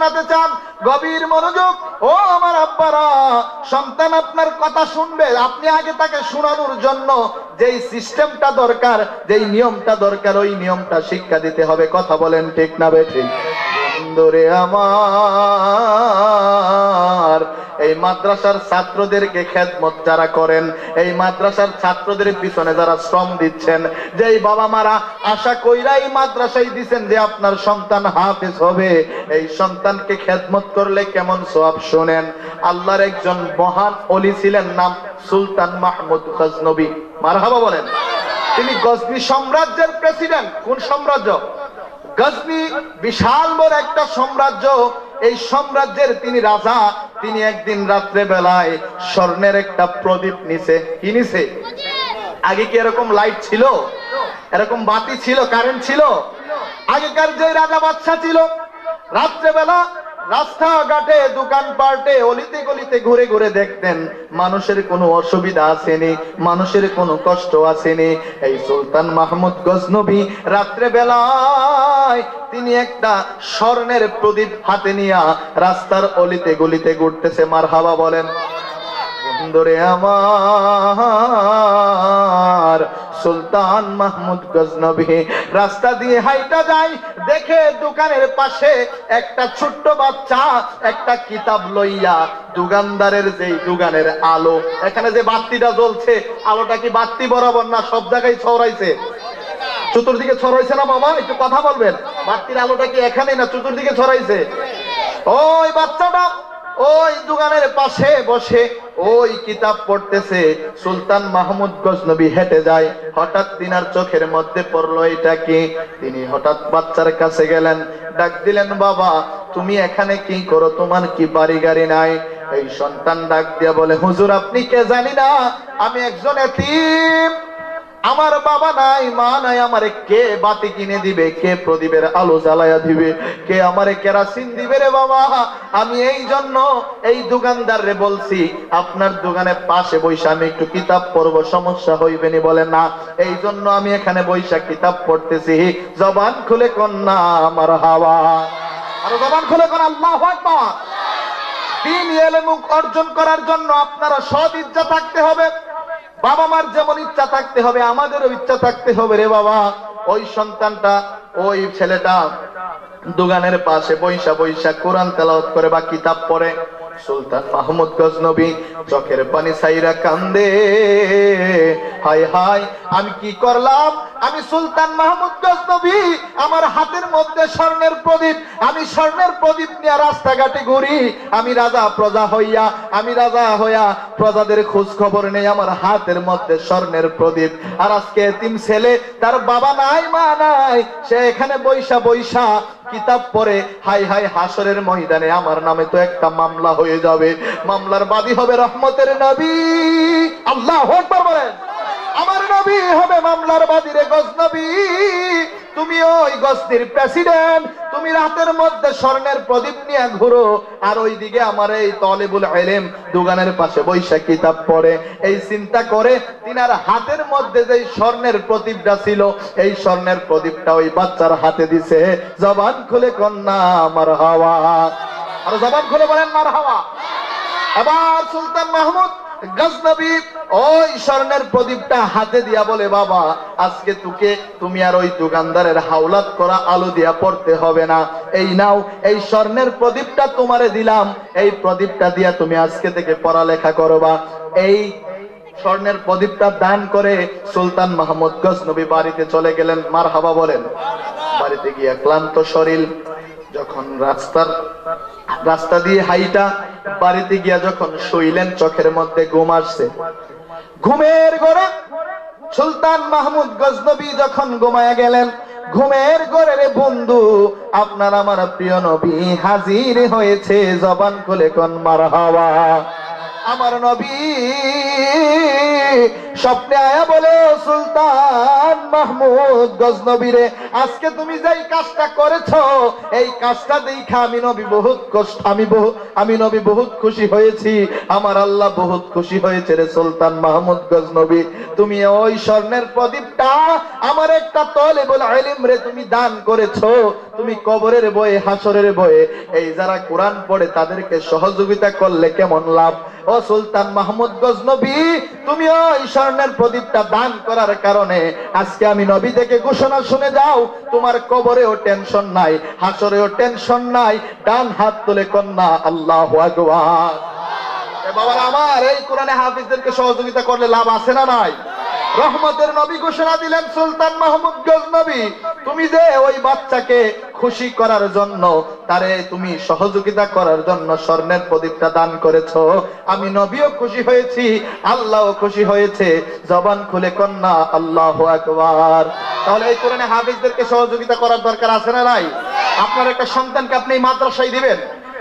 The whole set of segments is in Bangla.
শোনাতে চান, গভীর মনোযোগ। ও আমার আব্বারা, সন্তান আপনার কথা শুনবে। আপনি আগে তাকে শোনানোর জন্য যেই সিস্টেমটা দরকার, যেই নিয়মটা দরকার, ওই নিয়মটা শিক্ষা দিতে হবে। কথা বলেন ঠিক না বেঠিক বন্ধুরে আমার এই মাদ্রাসার ছাত্রদেরকে খেদমত যারা করেন, এই মাদ্রাসার ছাত্রদের পিছনে যারা শ্রম দিচ্ছেন যে এই বাবা মারা আশা কইরাই মাদ্রাসায় দিচ্ছেন যে আপনার সন্তান হাফেজ হবে, এই সন্তানকে খেদমত করলে কেমন সব শোনেন? আল্লাহর একজন মহান অলি ছিলেন নাম সুলতান মাহমুদ গজনবী। মারহাবা বলেন। তিনি গজনি সাম্রাজ্যের প্রেসিডেন্ট। কোন সাম্রাজ্য? গজনি বিশাল বড় একটা সাম্রাজ্য। এই সাম্রাজ্যের তিনি রাজা, তিনি একদিন রাত্রে বেলায় স্বর্ণের একটা প্রদীপ নিছে। কি নিছে? আগে কি এরকম লাইট ছিল? এরকম বাতি ছিল কারেন্ট ছিল? আগেকার যে রাজা বাদশা ছিল, রাত্রেবেলা রাস্তাঘাটে, দোকান পার্টে অলিতে গলিতে ঘুরে ঘুরে দেখতেন, মানুষের কোনো অসুবিধা আসেনি, মানুষের কোনো কষ্ট আসেনি। এই সুলতান মাহমুদ গজনবী রাত্রে বেলায় তিনি একটা স্বর্ণের প্রদীপ হাতে নিয়ে রাস্তার অলিতে গলিতে ঘুরতেছে। মার হাবা বলেন, বন্ধুরে আমার সুলতান মাহমুদ গজনবী, রাস্তা দিয়ে হাইটা যায়, দেখে দোকানের পাশে একটা ছোট্ট বাচ্চা একটা কিতাব লইয়া দোকানদারের যেই দোকানের আলো, এখানে যে বাতিটা জ্বলছে, আলোটা কি বাতি বরাবর না সব জায়গায় ছড়াইছে? চতুর্দিকে ছড়াইছে না বাবা? একটু কথা বলবেন? বাতির আলোটা কি এখানে না চতুর্দিকে ছড়াইছে? ওই বাচ্চাটা ওই দোকানের পাশে বসে ওই কিতাব পড়তেছে। সুলতান মাহমুদ গজনবী হেঁটে যায়। হঠাৎ তিনার চোখের মধ্যে পড়ল এটা কি? তিনি হঠাৎ বাচ্চার কাছে গেলেন। ডাক দিলেন, বাবা, তুমি এখানে কি করো? তোমার কি বাড়ি গাড়ি নাই? এই সন্তান ডাক দিয়া বলে, হুজুর, আপনি কে জানি না? আমি একজন এতিম। আমার বাবা নাই, মা নাই, আমারে কে বাতি কিনে দিবে, কে প্রদীপের আলো জ্বালায়া দিবে, কে আমারে কেরাসিন দিবে রে বাবা? আমি এই জন্য এই দোকানদার রে বলছি, আপনার দোকানে পাশে বৈশা আমি একটু কিতাব পড়ব, সমস্যা হইবে নি বলে না। এই জন্য আমি এখানে বৈশা কিতাব পড়তেছি। জবান খুলে কন্যা আমার হাওয়া। আর জবান খুলে কোন, আল্লাহ দিন এলেমুক অর্জন করার জন্য আপনারা সদ ইচ্ছা থাকতে হবে। বাবা মার যেমন ইচ্ছা থাকতে হবে, আমাদেরও ইচ্ছা থাকতে হবে রে বাবা। ওই সন্তানটা, ওই ছেলেটা দোকানের পাশে বৈশা বৈশা কোরআন তেলাওত করে বা কিতাব পড়ে। সুলতান মাহমুদ গজনবী চোখের পানি সাইরা কান্দে, হায় হায়, আমি কি করলাম? আমি সুলতান মাহমুদ গজনবী, আমার হাতের মধ্যে স্বর্ণের প্রদীপ। আমি স্বর্ণের প্রদীপ নিয়ে রাস্তাঘাটে ঘুরি। আমি রাজা, প্রজা হইয়া, আমি রাজা হইয়া, প্রজাদের খোঁজ খবর নেই, আমার হাতের মধ্যে স্বর্ণের প্রদীপ। আর আজকে এতিম ছেলে, তার বাবা নাই, মা নাই, সে এখানে বৈশা বৈশা কিতাব পরে হাই হাই, হাসরের ময়দানে আমার নামে তো একটা মামলা হয়ে যাবে। মামলার বাদী হবে রহমতের নবী। আল্লাহ আকবার বলেন। আমার নবী হবে মামলার বাদী রে গজনবী তুমি ওই গস্তির প্রেসিডেন্ট। তুমি রাতের মধ্যে স্বর্ণের প্রদীপ নিয়ে ঘুরো। আর ওইদিকে আমার এই তলেবুল এলেম দোকানের পাশে বৈশা কিতাব পড়ে। এই চিন্তা করে তিনার হাতের মধ্যে যে স্বর্ণের প্রদীপটা ছিল, এই স্বর্ণের প্রদীপটা ওই বাচ্চার হাতে দিছে। জবান খুলে কন্যা, আমার হাওয়া। আর জবান খুলে বলেন, মার হাওয়া। এবার সুলতান মাহমুদ গজনবী, ওই স্বর্ণের প্রদীপটা হাতে দিয়া বলে, বাবা, আজকে তোকে, তুমি আর ওই দোকানদারের হাওলাত করা আলো দিয়া পড়তে হবে না। এই নাও, এই স্বর্ণের প্রদীপটা তোমারে দিলাম। এই প্রদীপটা দিয়া তুমি আজকে থেকে পড়ালেখা করবা এই স্বর্ণের প্রদীপটা দান করে সুলতান মাহমুদ গজনবী বাড়িতে চলে গেলেন। মার হাবা বলেন, বাড়িতে গিয়ে ক্লান্ত শরীর, যখন রাস্তার রাস্তা দিয়ে হাইটা বাড়িতে গিয়া যখন শুইলেন চোখের মধ্যে ঘুম আসছে, ঘুমের ঘরে সুলতান মাহমুদ গজনবী যখন ঘুমায় গেলেন, ঘুমের ঘরে রে বন্ধু, আপনার আমার প্রিয় নবী হাজির হয়েছে জবান খুলে কোন মার আমার নবী স্বপ্নে আয়া বলে সুলতান মাহমুদ, গজনবীরে, আজকে তুমি যেই কাজটা করেছ, এই কাজটা দেখা আমি নবী বহুত কষ্ট, আমি বহু আমি নবী বহুত খুশি হয়েছি। আমার আল্লাহ বহুত খুশি হয়েছে রে সুলতান মাহমুদ, গজনবী। তুমি ওই স্বর্ণের প্রদীপটা আমার একটা তলে বলে আলিম রে তুমি দান করেছ। তুমি কবরের বয়ে হাসরের বয়ে। এই যারা কোরআন পড়ে তাদেরকে সহযোগিতা করলে কেমন লাভ? ও সুলতান মাহমুদ, গজনবী তুমি ওই স্বর্ণের প্রদীপটা দান করার কারণে আজকে আমি নবী থেকে ঘোষণা শুনে যাও, তোমার কবরেও টেনশন নাই, হাসরেও টেনশন নাই, ডান হাত তুলে কন্যা আল্লাহ বাবার, আমার এই কোরআনে হাফিজদেরকে সহযোগিতা করলে লাভ আছে না নাই? রহমতের নবী ঘোষণা দিলেন সুলতান মাহমুদ গজনবী তুমি যে ওই বাচ্চাকে খুশি করার জন্য, তারে তুমি সহযোগিতা করার জন্য স্বর্ণের প্রদীপটা দান করেছ। আমি নবীও খুশি হয়েছি, আল্লাহও খুশি হয়েছে। জবান খুলে কন্যা, আল্লাহ আকবার। তাহলে এই কোরআনে হাফিজদেরকে সহযোগিতা করার দরকার আছে না নাই? আপনার একটা সন্তানকে আপনি মাদ্রাসায় দিবেন,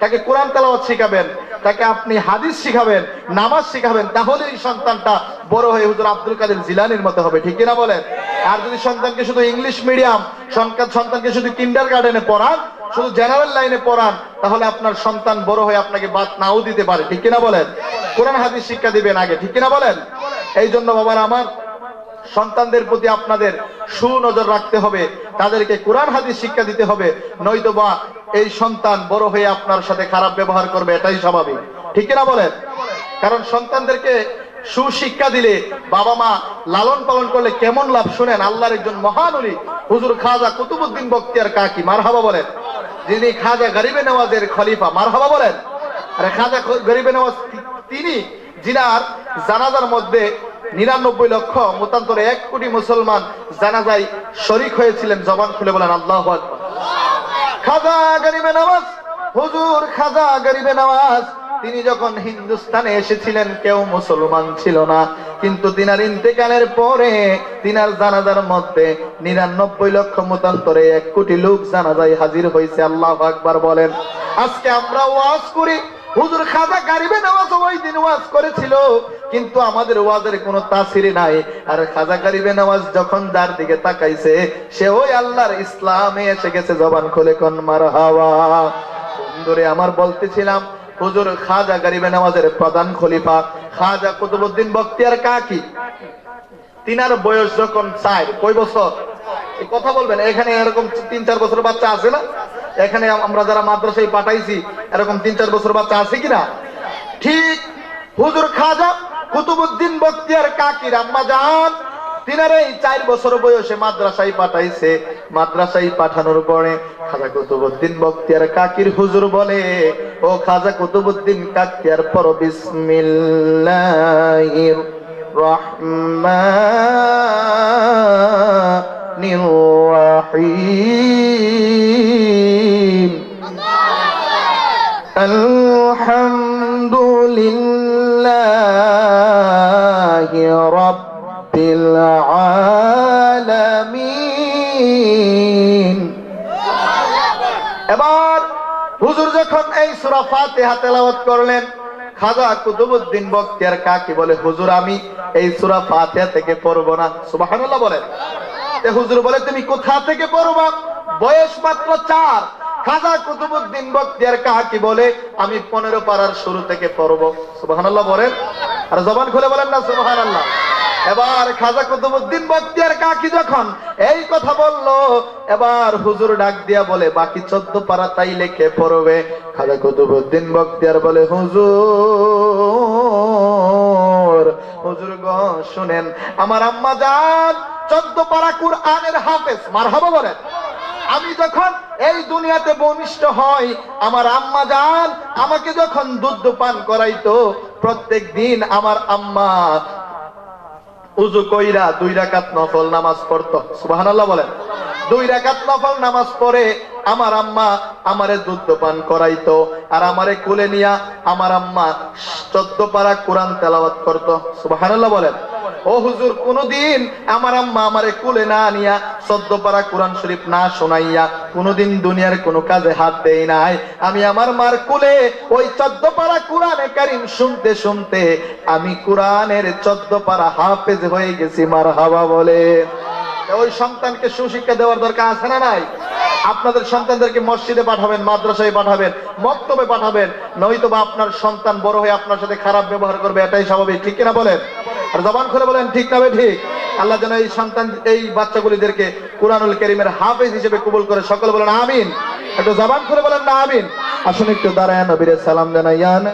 তাকে কোরআন তেলাওয়াত শিখাবেন। তাকে আপনি হাদিস শিখাবেন, নামাজ শিখাবেন, তাহলে এই সন্তানটা বড় হয়ে হুজুর আব্দুল কাদের জিলানির মতো হবে। ঠিক কিনা বলেন? আর যদি সন্তানকে শুধু ইংলিশ মিডিয়াম, সন্তান সন্তানকে শুধু কিন্ডার গার্ডেনে পড়ান, শুধু জেনারেল লাইনে পড়ান, তাহলে আপনার সন্তান বড় হয়ে আপনাকে বাদ নাও দিতে পারে। ঠিক কিনা বলেন? কোরআন, হাদিস শিক্ষা দিবেন আগে। ঠিক কিনা বলেন? এই জন্য বাবার আমার সন্তানদের প্রতি আপনাদের সুনজর রাখতে হবে, তাদেরকে কোরআন, হাদিস শিক্ষা দিতে হবে, নয়তো বা এই সন্তান বড় হয়ে আপনার সাথে খারাপ ব্যবহার করবে, এটাই স্বাভাবিক। ঠিক কিনা বলেন? কারণ সন্তানদেরকে সুশিক্ষা দিলে বাবা মা লালন পালন করলে কেমন লাভ শুনেন? আল্লাহর একজন মহান উনি হুজুর খাজা কুতুবুদ্দিন বক্তিয়ার কাকি, মারহাবা বলেন। যিনি খাজা গরিবে নওয়াজের খলিফা, মারহাবা বলেন। আরে খাজা গরিবে নওয়াজ তিনি জিনার জানাজার মধ্যে নিরানব্বই লক্ষ, মতান্তরে এক কোটি মুসলমান জানাজায় শরিক হয়েছিলেন, জবান খুলে বলেন, আল্লাহ খাজা গরিবে নওয়াজ হুজুর খাজা গরিবে নামাজ। তিনি যখন হিন্দুস্তানে এসেছিলেন, কেউ মুসলমান ছিল না। কিন্তু তিনার ইন্তেকালের পরে তিনার জানাজার মধ্যে নিরানব্বই লক্ষ, মতান্তরে এক কোটি লোক জানাজায় হাজির হয়েছে। আল্লাহ আকবার বলেন। আজকে আমরা ওয়াজ করি হুজুর খাজা গারিবে নামাজ ওই দিন ওয়াজ করেছিল, কিন্তু আমাদের ওয়াজের কোনো তাসির নাই। আর খাজা গারিবে নামাজ যখন যার দিকে তাকাইছে, সে ওই আল্লাহর ইসলামে এসে গেছে জবান খুলে কোন মার হাওয়া সুন্দরে আমার বলতেছিলাম, হুজুর খাজা গারিবে নামাজের প্রধান খলিফা, খাজা কুতুবুদ্দিন বক্তিয়ার কাকি? তিনার বয়স যখন চার কয় বছর? কথা বলবেন, এখানে এরকম তিন চার বছর বাচ্চা আছে না? এখানে আমরা যারা মাদ্রাসায় পাঠাইছি, এরকম তিন চার বছর বাচ্চা আছে কিনা? ঠিক, হুজুর খাজা কুতুবুদ্দিন বক্তিয়ার কাকির আম্মা জান তিনার এই চার বছর বয়সে মাদ্রাসায় পাঠাইছে। মাদ্রাসায় পাঠানোর পরে খাজা কুতুবুদ্দিন বক্তিয়ার কাকির হুজুর বলে, ও খাজা কুতুবুদ্দিন কাকিয়ার পর বিসমিল্লাহির রহমানির রহিম। الحمد لله رب العالمين এবার হুজুর যখন এই সূরা ফাতিহা তেলাওয়াত করলেন খাজা কুতুবুদ্দিন বক্তিয়ার কাকি বলে হুজুর আমি এই সূরা ফাতিহা থেকে পড়বো না সুবহানাল্লাহ বলেন তে হুজুর বলে তুমি কোথা থেকে পড়বা বয়স মাত্র চার খাজা কুতুবুদ্দিন বক্তিয়ার কাকি বলে, আমি পনেরো পাড়ার শুরু থেকে পড়ব। সুবহানাল্লাহ বলেন। আর জবান খুলে বলেন না, সুবহানাল্লাহ। এবার খাজা কুতুবুদ্দিন বক্তিয়ার কাকি যখন এই কথা বলল, এবার হুজুর ডাক দিয়া বলে, বাকি চোদ্দ পারা তাই লেখে পড়বে। খাজা কুতুবুদ্দিন বক্তিয়ার বলে, হুজুর হুজুর গ, শুনেন, আমার আম্মা যান, চোদ্দ পারা কুরআনের হাফেজ। মারহাবা বলেন। আমি যখন এই দুনিয়াতে বনিষ্ঠ হই, আমার আম্মা যান, আমাকে যখন দুধ পান করাইতো, প্রত্যেক দিন আমার আম্মা উজু কইরা দুই রাকাত নফল নামাজ পড়তো। সুবহানাল্লাহ বলেন। দুই রাকাত নফল নামাজ পড়ে আমার আম্মা আমারে দুধ পান করাইতো আর আমারে কোলে নিয়া আমার আম্মা চোদ্দ পারা কোরআন তেলাওয়াত করতো। সুবহানাল্লাহ বলেন। ও হুজুর, কোনদিন আমার আম্মা আমারে কুলে না আনিয়া সদ্য পারা কোরআন শরীফ না শোনাইয়া কোনদিন দুনিয়ার কোনো কাজে হাত দেই নাই। আমি আমার মার কুলে ওই চোদ্দ পারা কোরআনে কারিম শুনতে শুনতে আমি কোরআনের চোদ্দ পারা হাফেজ হয়ে গেছি মার হাওয়া বলে ওই সন্তানকে সুশিক্ষা দেওয়ার দরকার আছে না নাই? আপনাদের সন্তানদেরকে মসজিদে পাঠাবেন, মাদ্রাসায় পাঠাবেন, মক্তবে পাঠাবেন নয়তো বা আপনার সন্তান বড় হয়ে আপনার সাথে খারাপ ব্যবহার করবে, এটাই স্বাভাবিক, ঠিক কিনা বলেন? জবান খুলে বলেন ঠিক না ঠিক। আল্লাহ যেন এই সন্তান এই বাচ্চাগুলিদেরকে কোরআনুল করিমের হাফেজ হিসেবে কবুল করে সকল বলেন আমিন। একটু জবান খুলে বলেন না আমিন। আসুন একটু দাঁড়ায় নবীর সালাম জানাইয়ান।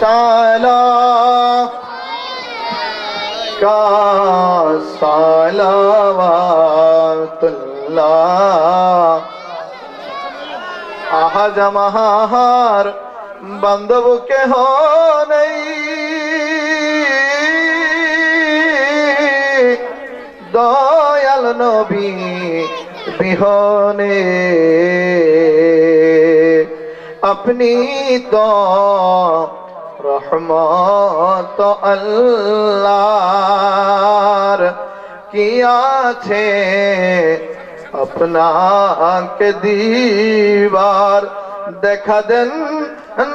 Salam का সালাওয়াতুল্লাহ আহাজ মাহার বান্ধব কেহ নেই দয়াল নবী বিহনে আপনি তো রহমত আল্লাহর কি আছে? আপনাকে দিবার দেখা দেন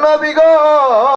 নবী গো।